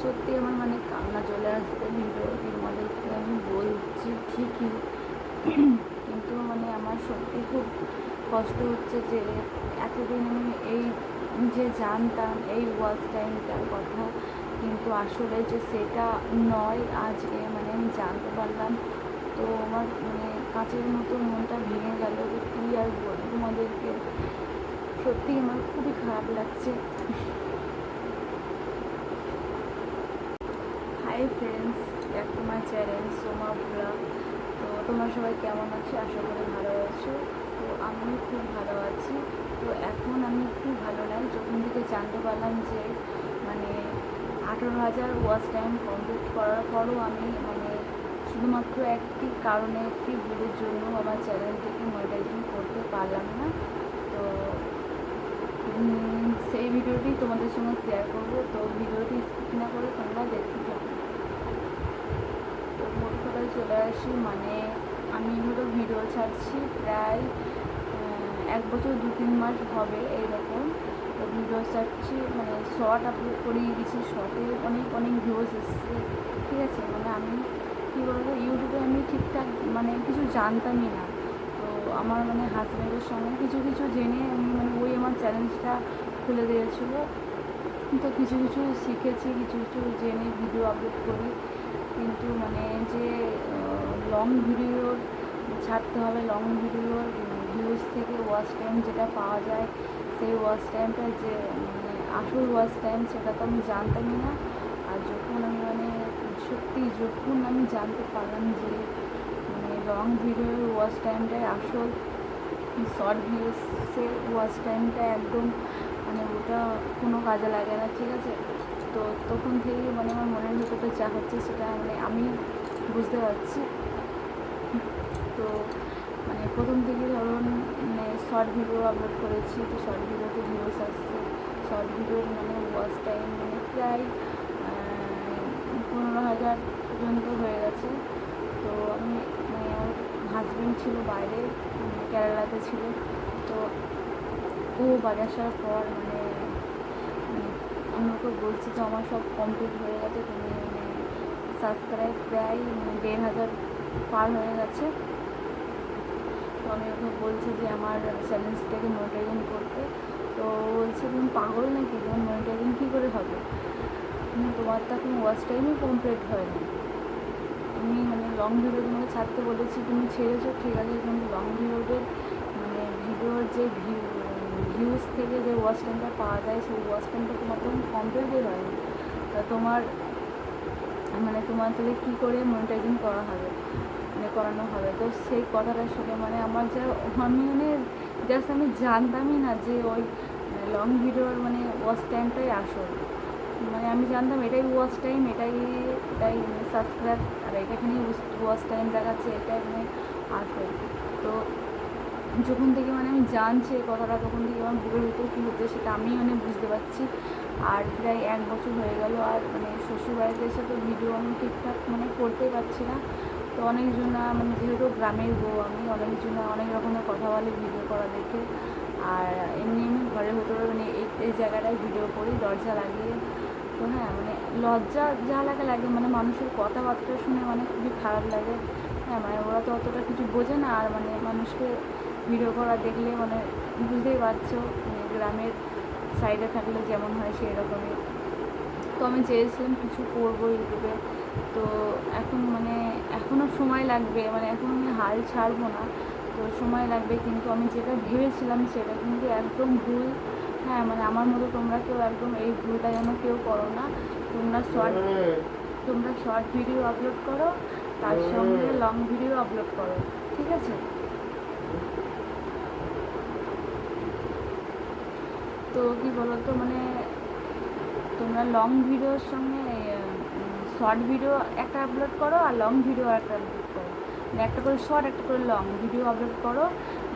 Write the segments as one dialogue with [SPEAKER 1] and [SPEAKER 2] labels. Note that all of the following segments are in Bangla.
[SPEAKER 1] সত্যি আমার মানে কান্না চলে আসছে তোমাদেরকে আমি বলছি ঠিকই। কিন্তু মানে আমার সত্যি খুব কষ্ট হচ্ছে যে এতদিন আমি এই যে জানতাম, এই ওয়াচ টাইমটার কথা, কিন্তু আসলে যে সেটা নয় আজকে মানে আমি জানতে পারলাম। তো আমার মানে কাঁচের মতো মনটা ভেঙে গেল যে কী আর বলব তোমাদেরকে সত্যি আমার খুবই খারাপ লাগছে। Hi friends back to my channel Soma vlog তো তোমরা সবাই কেমন আছো? আশা করি ভালো আছো। তো আমিও খুব ভালো আছি। তো এখন আমি খুব ভালো নাই। যখন থেকে জানতে পারলাম যে মানে আঠেরো হাজার ওয়াচ টাইম কমপ্লিট করার পরও আমি মানে শুধুমাত্র একটি কারণে একটি ভুলের জন্য আমার চ্যানেলটিকে মনিটাইজিং করতে পারলাম না। তো সেই ভিডিওটি তোমাদের সঙ্গে শেয়ার করব। তো ভিডিওটি স্কিপ না করে তোমরা দেখতে থাকো। তো চলে আসি মানে আমি হলো ভিডিও ছাড়ছি প্রায় এক বছর দু তিন মাস হবে এইরকম। তো ভিডিও ছাড়ছি মানে শর্ট আপলোড করেই দিয়েছি শর্টে অনেক অনেক ভিউজ এসছে, ঠিক আছে? মানে আমি, কী বলব ইউটিউবে আমি ঠিকঠাক মানে কিছু জানতামই না। তো আমার মানে হাজব্যান্ডের সঙ্গে কিছু কিছু জেনে আমি মানে ওই আমার চ্যালেঞ্জটা খুলে দিয়েছিলো। তো কিছু কিছু শিখেছি, কিছু কিছু জেনে ভিডিও আপলোড করি। কিন্তু মানে যে লং ভিডিও ছাড়তে হবে লং ভিডিওর ভিউজ থেকে ওয়াচ টাইম যেটা পাওয়া যায়, সেই ওয়াচ টাইমটা যে মানে আসল ওয়াচ টাইম সেটা তো আমি জানতামই না। আর যখন আমি মানে সত্যি যখন আমি জানতে পারলাম যে মানে লং ভিডিওর ওয়াচ টাইমটাই আসল শর্ট ভিডিওসের ওয়াচ টাইমটা একদম মানে ওটা কোনো কাজে লাগে না, ঠিক আছে? তো তখন থেকেই মানে আমার মনের ভিতরে যা হচ্ছে সেটা মানে আমি বুঝতে পারছি। তো মানে প্রথম থেকে ধরুন মানে শর্ট ভিডিও আপলোড করেছি, তো শর্ট ভিডিওতে ভিউস আসছে। শর্ট ভিডিওর মানে ওয়াচ টাইম মানে প্রায় পনেরো হাজার পর্যন্ত হয়ে গেছে। তো আমি মানে আমার হাজব্যান্ড ছিল বাইরে মানে কেরালাতে ছিল। তো ও বাড়ি আসার পর মানে উম, আমি ওকে বলছি যে আমার সব কমপ্লিট হয়ে গেছে তুমি মানে সাবস্ক্রাইব প্রায় মানে দেড় হাজার পার হয়ে গেছে। তো আমি ওকে বলছি যে আমার চ্যালেঞ্জটাকে মনিটাইজিং করতে। তো বলছে তুমি পাগল নাকি? তোমার মনিটাইজিং কী করে হবে? তুমি তোমার তো এখন ওয়াচ টাইমই কমপ্লিট হয়নি। আমি মানে লং ভিডিও তোমাকে ছাড়তে বলেছি তুমি ছেড়েছো ঠিক আছে কিন্তু লং ভিডিওতে মানে ভিডিওর যে ভিউ ভিউজ থেকে যে ওয়াচ টাইমটা পাওয়া যায়, সেই ওয়াচ টাইমটা তোমার তখন কমপ্লিটই হয়নি। তা তোমার মানে তোমার তাহলে কী করে মনিটাইজিং করা হবে? মানে করানো হবে? তো সেই কথাটা শুনে মানে আমার যা আমি মানে জাস্ট আমি জানতামই না যে ওই লং ভিডিওর মানে ওয়াচ টাইমটাই আসল। মানে আমি জানতাম এটাই ওয়াচ টাইম এটাই এটাই সাবস্ক্রাইব আর এটাখানেই ওয়াচ টাইম দেখাচ্ছে, এটাই মানে আসল। তো যখন থেকে মানে আমি জানছি এই কথাটা, তখন থেকে আমার বুকের ভিতরে কী হচ্ছে সেটা আমি মানে বুঝতে পারছি। আর প্রায় এক বছর হয়ে গেল আর মানে শ্বশুরবাড়িতে এসে তো ভিডিও আমি ঠিকঠাক মানে করতেই পারছি না। তো অনেকজন মানে যেহেতু গ্রামের বউ আমি, অনেকজন অনেক রকমের কথা বলে ভিডিও করা দেখে। আর এমনি এমনি ঘরের ভেতরে মানে এই এই জায়গাটায় ভিডিও করি, দরজা লাগিয়ে। তো হ্যাঁ মানে লজ্জা যা লাগে লাগে মানে মানুষের কথাবার্তা শুনে মানে খুবই খারাপ লাগে। হ্যাঁ মানে ওরা তো অতটা কিছু বোঝে না, আর মানে মানুষকে ভিডিও করা দেখলে মানে বুঝতেই পারছ মানে গ্রামের সাইডে থাকলে যেমন হয় সেই রকমই তো আমি চেয়েছিলাম কিছু করব ইউটিউবে। তো এখন মানে এখনও সময় লাগবে মানে এখন আমি হাল ছাড়বো না। তো সময় লাগবে, কিন্তু আমি যেটা ভেবেছিলাম সেটা কিন্তু একদম ভুল। হ্যাঁ মানে আমার মতো তোমরা কেউ একদম এই ভুলটা যেন কেউ করো না। তোমরা শর্ট তোমরা শর্ট ভিডিও আপলোড করো, তার সঙ্গে লং ভিডিও আপলোড করো, ঠিক আছে? তো কি বলতো মানে তোমরা লং ভিডিওর সঙ্গে শর্ট ভিডিও একটা আপলোড করো আর লং ভিডিও একটা আপলোড করো। মানে একটা করে শর্ট একটা করে লং ভিডিও আপলোড করো,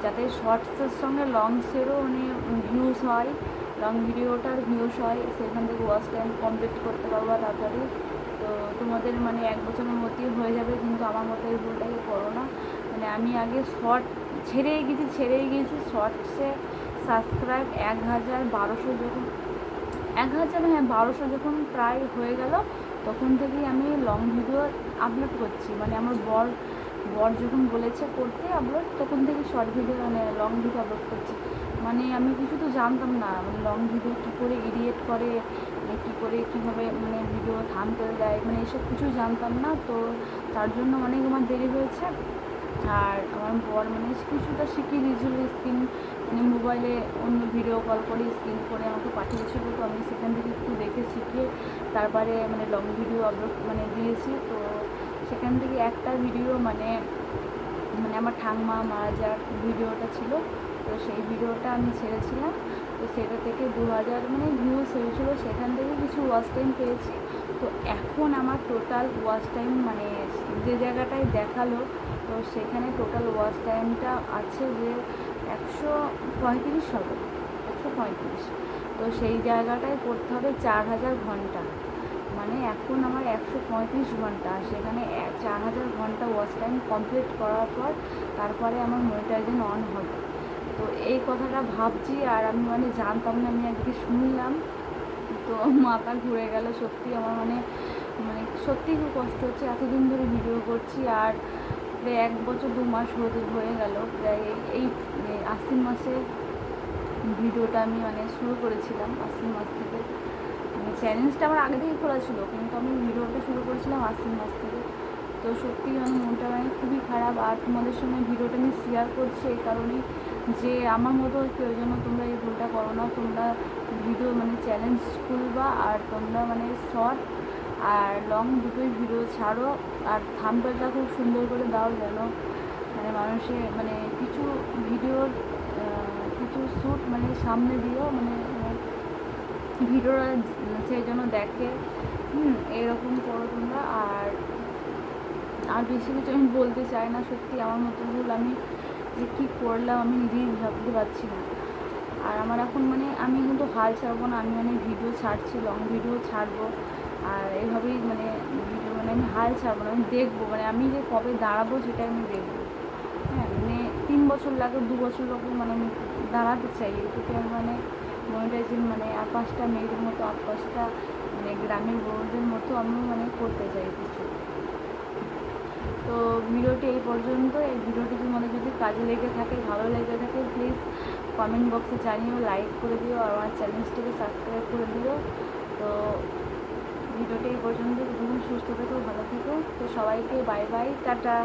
[SPEAKER 1] যাতে শর্টসের সঙ্গে লংসেরও মানে ভিউজ হয় লং ভিডিওটার ভিউজ হয়, সেখান থেকে ওয়াচ টাইম কমপ্লিট করতে পারব তাড়াতাড়ি। তো তোমাদের মানে এক বছরের মধ্যেই হয়ে যাবে, কিন্তু আমার মতো এই ভুলটাকে করো না। মানে আমি আগে শর্ট ছেড়েই গেছি ছেড়েই গেছি শর্টসে সাবস্ক্রাইব এক হাজার বারোশো যখন এক হাজার হ্যাঁ বারোশো যখন প্রায় হয়ে গেল, তখন থেকেই আমি লং ভিডিও আপলোড করছি। মানে আমার বর বর যখন বলেছে করতে আপলোড তখন থেকে শর্ট ভিডিও মানে লং ভিডিও আপলোড করছি। মানে আমি কিছু তো জানতাম না মানে লং ভিডিও কী করে এডিট করে মানে কী করে কীভাবে মানে ভিডিও থাম করে দেয় মানে এসব কিছু জানতাম না, তো তার জন্য অনেক আমার দেরি হয়েছে। আর আমার বর মানে কিছুটা শিখিয়ে দিয়েছিল মানে মোবাইলে অন্য ভিডিও কল করে স্ক্রিন করে আমাকে পাঠিয়েছিল তো আমি সেখান থেকে একটু দেখে শিখে তারপরে মানে লং ভিডিও আপলোড মানে দিয়েছি। তো সেখান থেকে একটা ভিডিও মানে মানে আমার ঠাংমা মারা যাওয়ার ভিডিওটা ছিল, তো সেই ভিডিওটা আমি ছেড়েছিলাম। তো সেটা থেকে দু হাজার মানে ভিউজ হয়েছিল, সেখান থেকে কিছু ওয়াচ টাইম পেয়েছি। তো এখন আমার টোটাল ওয়াচ টাইম মানে যে জায়গাটায় দেখাল, তো সেখানে টোটাল ওয়াচ টাইমটা আছে যে পঁয়ত্রিশ হবে, একশো পঁয়ত্রিশ। তো সেই জায়গাটায় পড়তে হবে চার হাজার ঘণ্টা। মানে এখন আমার একশো পঁয়ত্রিশ ঘণ্টা, সেখানে চার হাজার ঘণ্টা ওয়াচ টাইম কমপ্লিট করার পর তারপরে আমার মনিটাইজেশন অন হবে। তো এই কথাটা ভাবছি আর আমি মানে জানতাম না, আমি আজকে শুনলাম। তো মাথা ঘুরে গেল, সত্যি আমার মানে মানে সত্যিই খুব কষ্ট হচ্ছে। এতদিন ধরে ভিডিও করছি আর প্রায় এক বছর দু মাস হতে হয়ে গেল, প্রায় এই- আশ্বিন মাসে ভিডিওটা আমি মানে শুরু করেছিলাম আশ্বিন মাস থেকে। মানে চ্যালেঞ্জটা আমার আগে থেকেই খোলা ছিল, কিন্তু আমি ভিডিওটা শুরু করেছিলাম আশ্বিন মাস থেকে। তো সত্যি মানে মনটা মানে খুবই খারাপ, আর তোমাদের সঙ্গে ভিডিওটা আমি শেয়ার করছি এই কারণে যে আমার মতো কেউ যেন তোমরা এই ভুলটা করো না, তোমরা ভিডিও মানে চ্যালেঞ্জ খুলবা, আর তোমরা মানে শর্ট আর লং দুটোই ভিডিও ছাড়ো, আর থাম্বেলটা খুব সুন্দর করে দাও যেন মানে মানুষে মানে কিছু ভিডিওর আহ, কিছু শ্যুট মানে সামনে দিও মানে ভিডিওটা সে যেন দেখে, হুম, এরকম করো তোমরা। আর আর বেশি কিছু আমি বলতে চাই না, সত্যি আমার মতো ভুল আমি যে কী করলাম আমি নিজেই ভাবতে পারছি না। আর আমার এখন মানে আমি কিন্তু হাল ছাড়বো না, আমি মানে ভিডিও ছাড়ছি লং ভিডিও ছাড়বো। আর এইভাবেই মানে ভিডিও মানে আমি হাল ছাড়বো না, আমি দেখব। মানে আমি যে কবে দাঁড়াবো সেটা আমি দেখব। হ্যাঁ মানে তিন বছর লাগে, দু বছর লাগে মানে আমি দাঁড়াতে চাই। এটুকু মানে মনিটাইজেশন মানে পাঁচটা মেয়েদের মতো পাঁচটা মানে গ্রামের বউদের মতো আমি মানে করতে চাই কিছু। তো ভিডিওটি এই পর্যন্ত। এই ভিডিওটি তোমাদের যদি কাজে লেগে থাকে, ভালো লেগে থাকে প্লিজ কমেন্ট বক্সে জানিও লাইক করে দিও, আর আমার চ্যানেলটিকে সাবস্ক্রাইব করে দিও। তো ভিডিওটি এই পর্যন্ত। তুমি সুস্থ থেকো, ভালো থেকো। তো সবাইকে বাই বাই টাটা।